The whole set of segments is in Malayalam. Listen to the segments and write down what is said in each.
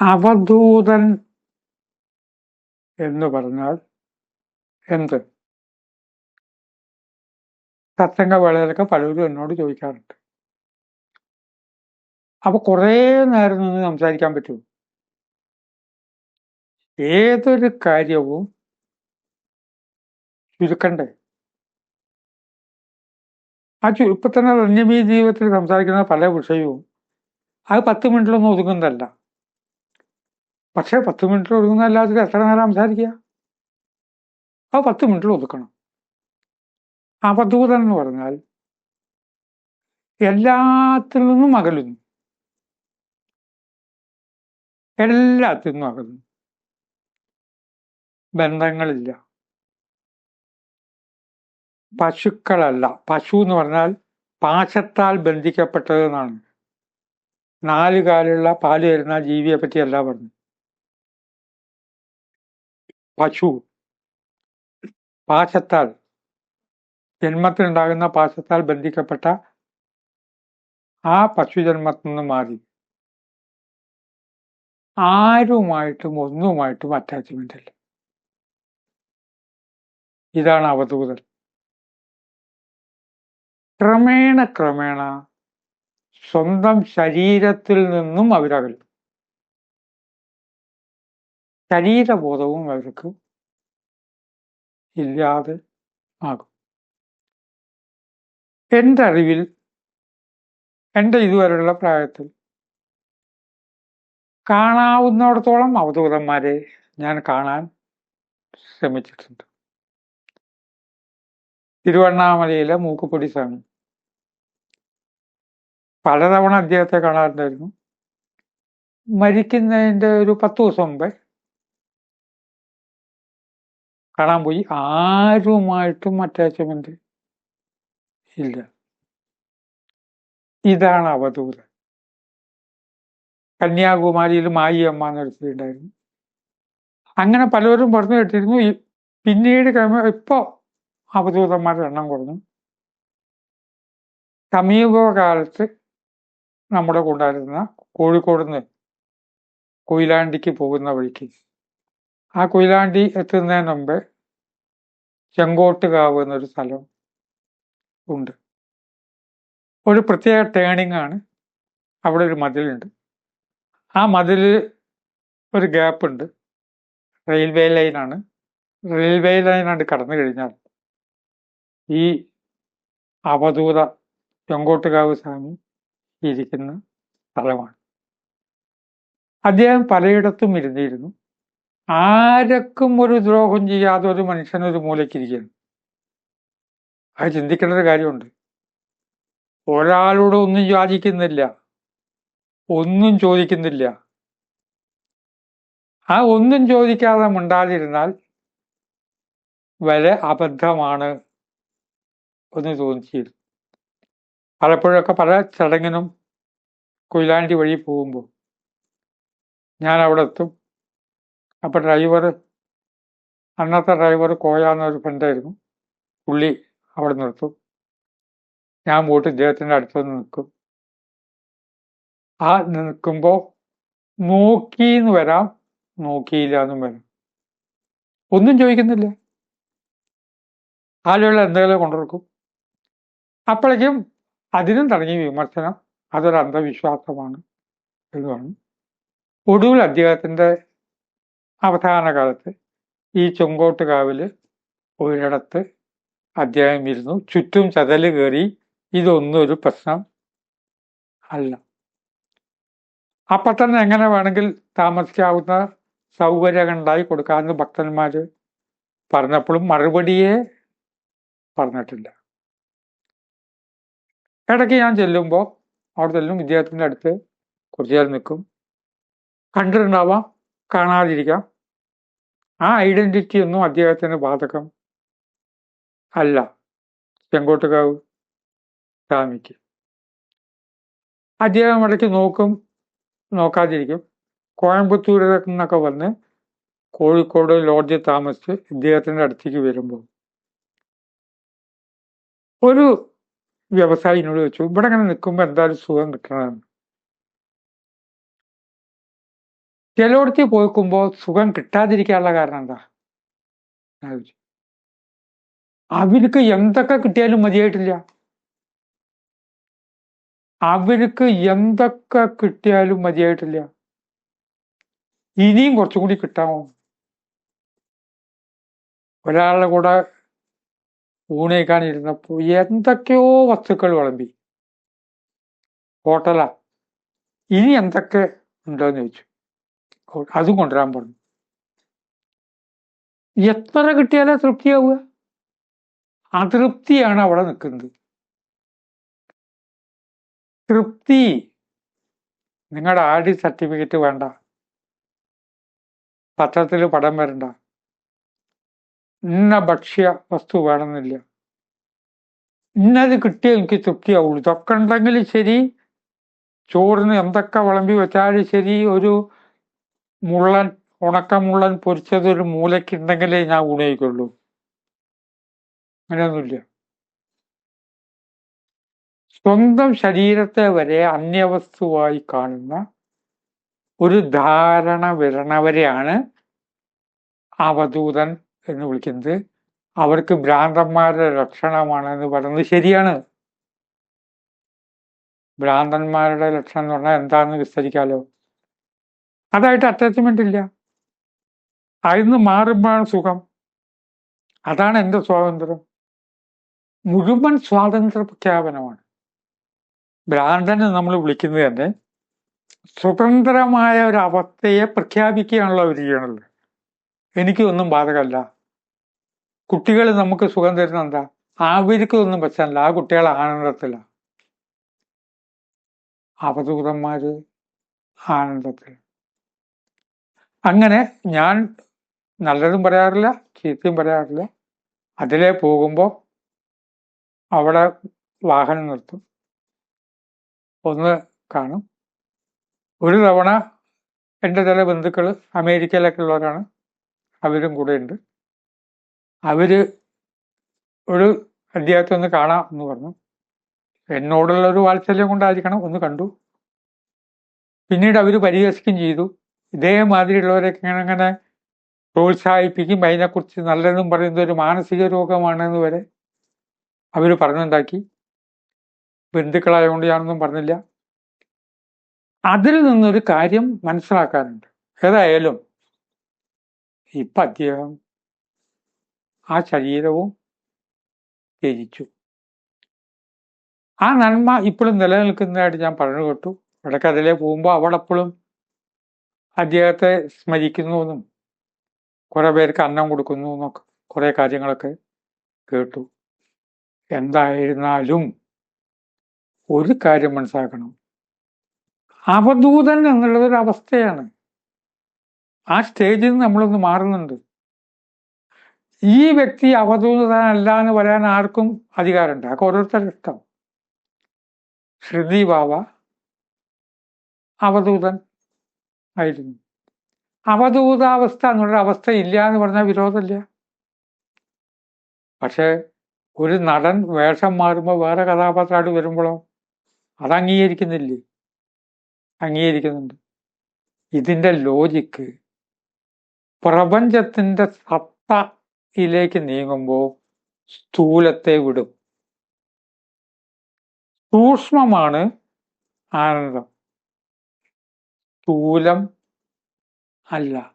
അവധൂതൻ എന്ന് പറഞ്ഞാൽ എന്ത്? സത്സംഗവേളയിലൊക്കെ പലരും എന്നോട് ചോദിക്കാറുണ്ട്. അപ്പൊ കുറേ നേരം നിന്ന് സംസാരിക്കാൻ പറ്റൂ. ഏതൊരു കാര്യവും ചുരുക്കണ്ടേ? ആ ചുരുപ്പത്തന്നെ തന്നെ ജീവിതത്തിൽ സംസാരിക്കുന്ന പല വിഷയവും അത് പത്ത് മിനിറ്റിലൊന്നും ഒതുങ്ങുന്നതല്ല. പക്ഷെ പത്ത് മിനിറ്റിൽ എല്ലാത്തിലും എത്ര നേരം സംസാരിക്കുക? ആ പത്ത് മിനിറ്റിൽ ഒതുക്കണം. ആ അവധൂതൻ എന്ന് പറഞ്ഞാൽ എല്ലാത്തിൽ നിന്നും അകലുന്നു. എല്ലാത്തിൽ നിന്നും അകലുന്നു. ബന്ധങ്ങളില്ല. പശുക്കളല്ല. പശു എന്ന് പറഞ്ഞാൽ പാശത്താൽ ബന്ധിക്കപ്പെട്ടതെന്നാണ്. നാല് കാലുള്ള പാൽ തരുന്ന ജീവിയെ പറ്റിയല്ല പറഞ്ഞു. പശു പാശത്താൽ ജന്മത്തിനുണ്ടാകുന്ന പാശത്താൽ ബന്ധിക്കപ്പെട്ട ആ പശുജന്മത്തിൽ നിന്ന് മാറി. ആരുമായിട്ടും ഒന്നുമായിട്ടും അറ്റാച്ച്മെന്റ് ഇല്ല. ഇതാണ് അവധൂതൻ ക്രമേണ ക്രമേണ സ്വന്തം ശരീരത്തിൽ നിന്നും അവരകലും ശരീരബോധവും അവർക്ക് ഇല്ലാതെ ആകും. എന്റെ അറിവിൽ എന്റെ ഇതുവരെയുള്ള പ്രായത്തിൽ കാണാവുന്നിടത്തോളം അവധൂതന്മാരെ ഞാൻ കാണാൻ ശ്രമിച്ചിട്ടുണ്ട്. തിരുവണ്ണാമലയിലെ മൂക്കുപൊടി സ്വാമി. പലതവണ അദ്ദേഹത്തെ കാണാറുണ്ടായിരുന്നു. മരിക്കുന്നതിന്റെ ഒരു പത്ത് ദിവസം മുമ്പേ കാണാൻ പോയി. ആരുമായിട്ടും അറ്റാച്ച്മെന്റ് ഇല്ല. ഇതാണ് അവധൂത. കന്യാകുമാരിയിൽ മായി അമ്മ എന്നൊരുത്തിണ്ടായിരുന്നു അങ്ങനെ പലരും പറഞ്ഞു കേട്ടിരുന്നു പിന്നീട് ഇപ്പോ അവധൂതന്മാരുടെ എണ്ണം കുറഞ്ഞു. സമീപകാലത്ത് നമ്മുടെ കൂടായിരുന്ന കോഴിക്കോട് നിന്ന് കൊയിലാണ്ടിക്ക് പോകുന്ന വഴിക്ക്. ആ കൊയിലാണ്ടി എത്തുന്നതിന് മുമ്പ് ചെങ്കോട്ടുകാവ് എന്നൊരു സ്ഥലം ഉണ്ട്. ഒരു പ്രത്യേക ടേണിംഗ് ആണ് അവിടെ ഒരു മതിലുണ്ട്. ആ മതിൽ ഒരു ഗ്യാപ്പ് ഉണ്ട്. റെയിൽവേ ലൈനാണ് റെയിൽവേ ലൈനാണ് കടന്നു കഴിഞ്ഞാൽ ഈ അവധൂത ചെങ്കോട്ടുകാവ് സ്വാമി ഇരിക്കുന്ന സ്ഥലമാണ്. അദ്ദേഹം പലയിടത്തും ഇരുന്നിരുന്നു. ആരക്കും ഒരു ദ്രോഹം ചെയ്യാതെ ഒരു മനുഷ്യൻ ഒരു മൂലക്കിരിക്കുകയാണ് അത് ചിന്തിക്കേണ്ട ഒരു കാര്യമുണ്ട്. ഒരാളോട് ഒന്നും യാചിക്കുന്നില്ല ഒന്നും ചോദിക്കുന്നില്ല. ആ ഒന്നും ചോദിക്കാതെ മിണ്ടാതിരുന്നാൽ വരെ അബദ്ധമാണ് എന്ന് തോന്നിച്ചിരുന്നു പലപ്പോഴൊക്കെ പല ചടങ്ങിനും കൊയിലാണ്ടി വഴി പോകുമ്പോൾ ഞാൻ അവിടെ എത്തും. അപ്പൊ ഡ്രൈവർ അന്നത്തെ ഡ്രൈവർ കോയ എന്നൊരു ഫ്രണ്ടായിരുന്നു പുള്ളി അവിടെ നിർത്തും. ഞാൻ പോയിട്ട് ഇദ്ദേഹത്തിന്റെ അടുത്തുനിന്ന് നിൽക്കും. ആ നിൽക്കുമ്പോൾ നോക്കിന്ന് വരാം നോക്കിയില്ല എന്നും വരാം. ഒന്നും ചോദിക്കുന്നില്ല. ആളുകൾ എന്തെങ്കിലും കൊണ്ടുവക്കും അപ്പോഴേക്കും അതിനും തുടങ്ങി വിമർശനം. അതൊരു അന്ധവിശ്വാസമാണ് എന്ന് പറഞ്ഞു. ഒടുവിൽ അദ്ദേഹത്തിന്റെ അവസാന കാലത്ത് ഈ ചുങ്കോട്ടുകാവിൽ ഒരിടത്ത് അദ്ദേഹം ഇരുന്നു ചുറ്റും ചതൽ കയറി ഇതൊന്നും ഒരു പ്രശ്നം അല്ല. അപ്പം തന്നെ എങ്ങനെ വേണമെങ്കിൽ താമസിക്കാവുന്ന സൗകര്യങ്ങളുണ്ടായി കൊടുക്കാമെന്ന് ഭക്തന്മാർ പറഞ്ഞപ്പോഴും മറുപടിയെ പറഞ്ഞിട്ടില്ല. ഇടയ്ക്ക് ഞാൻ ചെല്ലുമ്പോൾ അവിടെ ചെല്ലും ഇദ്ദേഹത്തിന്റെ അടുത്ത് കുറച്ചു നേരം നിൽക്കും. കണ്ടിട്ടുണ്ടാവാം കാണാതിരിക്കാം. ആ ഐഡന്റിറ്റി ഒന്നും അദ്ദേഹത്തിന് ബാധകം അല്ല. ചെങ്കോട്ടുകാവ് സ്വാമിക്ക്. അദ്ദേഹം ഇടയ്ക്ക് നോക്കും നോക്കാതിരിക്കും. കോയമ്പത്തൂരിൽ നിന്നൊക്കെ വന്ന് കോഴിക്കോട് ലോഡ്ജിൽ താമസിച്ച് ഇദ്ദേഹത്തിന്റെ അടുത്തേക്ക് വരുമ്പോൾ ഒരു വ്യവസായിനോട് വെച്ചു ഇവിടെ അങ്ങനെ നിൽക്കുമ്പോൾ എന്തായാലും സുഖം കിട്ടണമെന്ന്? ചിലയിടത്ത് പോയിക്കുമ്പോൾ സുഖം കിട്ടാതിരിക്കാനുള്ള കാരണം എന്താ. അവർക്ക് എന്തൊക്കെ കിട്ടിയാലും മതിയായിട്ടില്ല. അവർക്ക് എന്തൊക്കെ കിട്ടിയാലും മതിയായിട്ടില്ല. ഇനിയും കുറച്ചും കൂടി കിട്ടാമോ? ഒരാളുടെ കൂടെ ഊണയിക്കാനിരുന്നപ്പോ എന്തൊക്കെയോ വസ്തുക്കൾ വിളമ്പി. ഹോട്ടലാ. ഇനി എന്തൊക്കെ ഉണ്ടോന്ന് ചോദിച്ചു. അതും കൊണ്ടുവരാൻ പറഞ്ഞു എത്ര കിട്ടിയാലേ തൃപ്തിയാവുക അതൃപ്തിയാണ് അവിടെ നിൽക്കുന്നത് തൃപ്തി നിങ്ങളുടെ ആഡി സർട്ടിഫിക്കറ്റ് വേണ്ട പത്രത്തിൽ പടം വരണ്ട ഇന്ന ഭക്ഷ്യ വസ്തു വേണമെന്നില്ല ഇന്നത് കിട്ടിയാൽ എനിക്ക് തൃപ്തിയാവുള്ളൂ ഇതൊക്കെ ഉണ്ടെങ്കിൽ ശരി ചോറിന് എന്തൊക്കെ വിളമ്പി വെച്ചാലും ശരി ഒരു മുള്ളൻ ഉണക്ക മുള്ളൻ പൊരിച്ചത് ഒരു മൂലയ്ക്കുണ്ടെങ്കിലേ ഞാൻ ഉണയിക്കുള്ളൂ അങ്ങനെയൊന്നുമില്ല. സ്വന്തം ശരീരത്തെ വരെ അന്യവസ്തുവായി കാണുന്ന ഒരു ധാരണ വരണവരെയാണ് അവധൂതൻ എന്ന് വിളിക്കുന്നത്. അവർക്ക് ഭ്രാന്തന്മാരുടെ ലക്ഷണമാണ് എന്ന് പറയുന്നത് ശരിയാണ്. ഭ്രാന്തന്മാരുടെ ലക്ഷണം എന്ന് പറഞ്ഞാൽ എന്താണെന്ന് വിസ്തരിക്കാലോ? അതായിട്ട് അറ്റാച്ച്മെന്റ് ഇല്ല. അതിന്ന് മാറുമ്പോഴാണ് സുഖം. അതാണ് എന്റെ സ്വാതന്ത്ര്യം. മുഴുവൻ സ്വാതന്ത്ര്യ പ്രഖ്യാപനമാണ്. ഭ്രാന്തനെ നമ്മൾ വിളിക്കുന്നത് തന്നെ സ്വതന്ത്രമായ ഒരു അവസ്ഥയെ പ്രഖ്യാപിക്കുകയാണല്ലോ അവർ ചെയ്യണത് എനിക്കൊന്നും ബാധകമല്ല. കുട്ടികൾ നമുക്ക് സുഖം തരുന്ന എന്താ? അവർക്കൊന്നും പറ്റാനില്ല ആ കുട്ടികൾ ആനന്ദത്തില്ല അവധൂതന്മാര് ആനന്ദത്തിൽ അങ്ങനെ ഞാൻ നല്ലതും പറയാറില്ല ചീത്തയും പറയാറില്ല. അതിലെ പോകുമ്പോൾ അവിടെ വാഹനം നിർത്തും. ഒന്ന് കാണും. ഒരു തവണ എന്റെ ചില ബന്ധുക്കൾ അമേരിക്കയിലൊക്കെ ഉള്ളവരാണ്. അവരും കൂടെ ഉണ്ട്. അവർ ഒരു അദ്ദേഹത്തെ ഒന്ന് കാണാം എന്ന് പറഞ്ഞു. എന്നോടുള്ള ഒരു വാത്സല്യം കൊണ്ടായിരിക്കണം ഒന്ന് കണ്ടു. പിന്നീട് അവർ പരിഹസിക്കുകയും ചെയ്തു. ഇതേമാതിരിയുള്ളവരൊക്കെ ഇങ്ങനെ അങ്ങനെ പ്രോത്സാഹിപ്പിക്കും. അതിനെക്കുറിച്ച് നല്ലതെന്നും പറയുന്നത് ഒരു മാനസിക രോഗമാണെന്ന് വരെ അവർ പറഞ്ഞുണ്ടാക്കി. ബന്ധുക്കളായതുകൊണ്ട് ഞാനൊന്നും പറഞ്ഞില്ല. അതിൽ നിന്നൊരു കാര്യം മനസ്സിലാക്കാനുണ്ട്. ഏതായാലും ഇപ്പം അദ്ദേഹം ആ ശരീരവും ത്യജിച്ചു. ആ നന്മ ഇപ്പോഴും നിലനിൽക്കുന്നതായിട്ട് ഞാൻ പറഞ്ഞു കേട്ടു. ഇവിടെ അതിലേ പോകുമ്പോൾ അവിടെ എപ്പോഴും അദ്ദേഹത്തെ സ്മരിക്കുന്നു എന്നും കുറെ പേർക്ക് അന്നം കൊടുക്കുന്നു എന്നൊക്കെ കുറേ കാര്യങ്ങളൊക്കെ കേട്ടു. എന്തായിരുന്നാലും ഒരു കാര്യം മനസ്സിലാക്കണം. അവധൂതൻ എന്നുള്ളത് ഒരു അവസ്ഥയാണ്. ആ സ്റ്റേജിൽ നിന്ന് നമ്മളൊന്ന് മാറുന്നുണ്ട്. ഈ വ്യക്തി അവധൂതനല്ല എന്ന് പറയാൻ ആർക്കും അധികാരമുണ്ട്. അതൊക്കെ ഓരോരുത്തരുടെ ഇഷ്ടം. ശ്രുതി ബാബ അവധൂതൻ. ആയിരുന്നു. അവധൂതാവസ്ഥ എന്നുള്ള അവസ്ഥ ഇല്ല എന്ന് പറഞ്ഞാൽ വിരോധമില്ല. പക്ഷെ ഒരു നടൻ വേഷം മാറുമ്പോൾ വേറെ കഥാപാത്രമായിട്ട് വരുമ്പോഴോ അത് അംഗീകരിക്കുന്നില്ലേ അംഗീകരിക്കുന്നുണ്ട്. ഇതിന്റെ ലോജിക്ക് പ്രപഞ്ചത്തിന്റെ സത്തയിലേക്ക് നീങ്ങുമ്പോൾ സ്ഥൂലത്തെ വിടും. സൂക്ഷ്മമാണ് ആനന്ദം. സ്ഥൂലം അല്ല.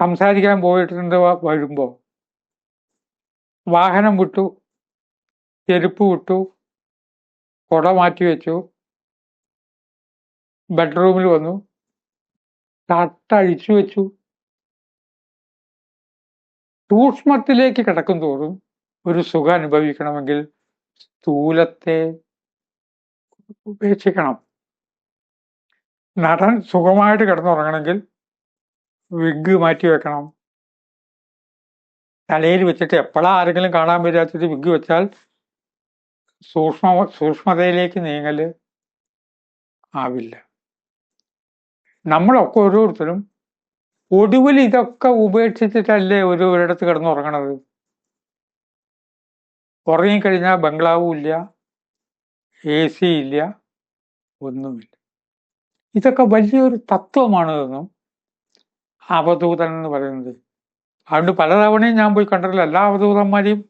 സംസാരിക്കാൻ പോയിട്ടുണ്ട് വരുമ്പോ. വാഹനം വിട്ടു ചെരുപ്പ് വിട്ടു കുട മാറ്റി വെച്ചു ബെഡ്റൂമിൽ വന്നു തട്ടഴിച്ചു വെച്ചു. സൂക്ഷ്മത്തിലേക്ക് കിടക്കും തോറും ഒരു സുഖം അനുഭവിക്കണമെങ്കിൽ സ്ഥൂലത്തെ ഉപേക്ഷിക്കണം. നടൻ സുഖമായിട്ട് കിടന്നുറങ്ങണമെങ്കിൽ വിഗ് മാറ്റി വെക്കണം. തലയിൽ വെച്ചിട്ട് എപ്പോഴാ ആരെങ്കിലും കാണാൻ വരാച്ചിട്ട് വിഗ് വെച്ചാൽ സൂക്ഷ്മ സൂക്ഷ്മതയിലേക്ക് നീങ്ങൽ ആവില്ല. നമ്മളൊക്കെ ഓരോരുത്തരും ഒടുവിൽ ഇതൊക്കെ ഉപേക്ഷിച്ചിട്ടല്ലേ ഒരു ഒരിടത്ത് കിടന്നുറങ്ങണത്? ഉറങ്ങിക്കഴിഞ്ഞാൽ ബംഗ്ലാവും ഇല്ല എ സി ഇല്ല ഒന്നുമില്ല. ഇതൊക്കെ വലിയൊരു തത്വമാണ് എന്നും അവധൂതൻ എന്ന് പറയുന്നത്. അതുകൊണ്ട് പലതവണയും ഞാൻ പോയി കണ്ടിട്ടില്ല. എല്ലാ അവധൂതന്മാരെയും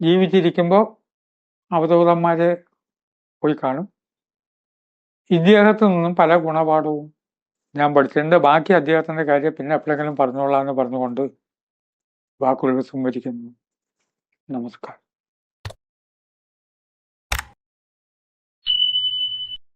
ജീവിച്ചിരിക്കുമ്പോൾ അവധൂതന്മാരെ പോയി കാണും. ഇദ്ദേഹത്തു നിന്നും പല ഗുണപാഠവും ഞാൻ പഠിച്ചിട്ടുണ്ട്. ബാക്കി അദ്ദേഹത്തിന്റെ കാര്യം പിന്നെ എപ്പോഴെങ്കിലും പറഞ്ഞോളാം എന്ന് പറഞ്ഞുകൊണ്ട് വാക്കുകൾ സംവരിക്കുന്നു നമസ്കാരം.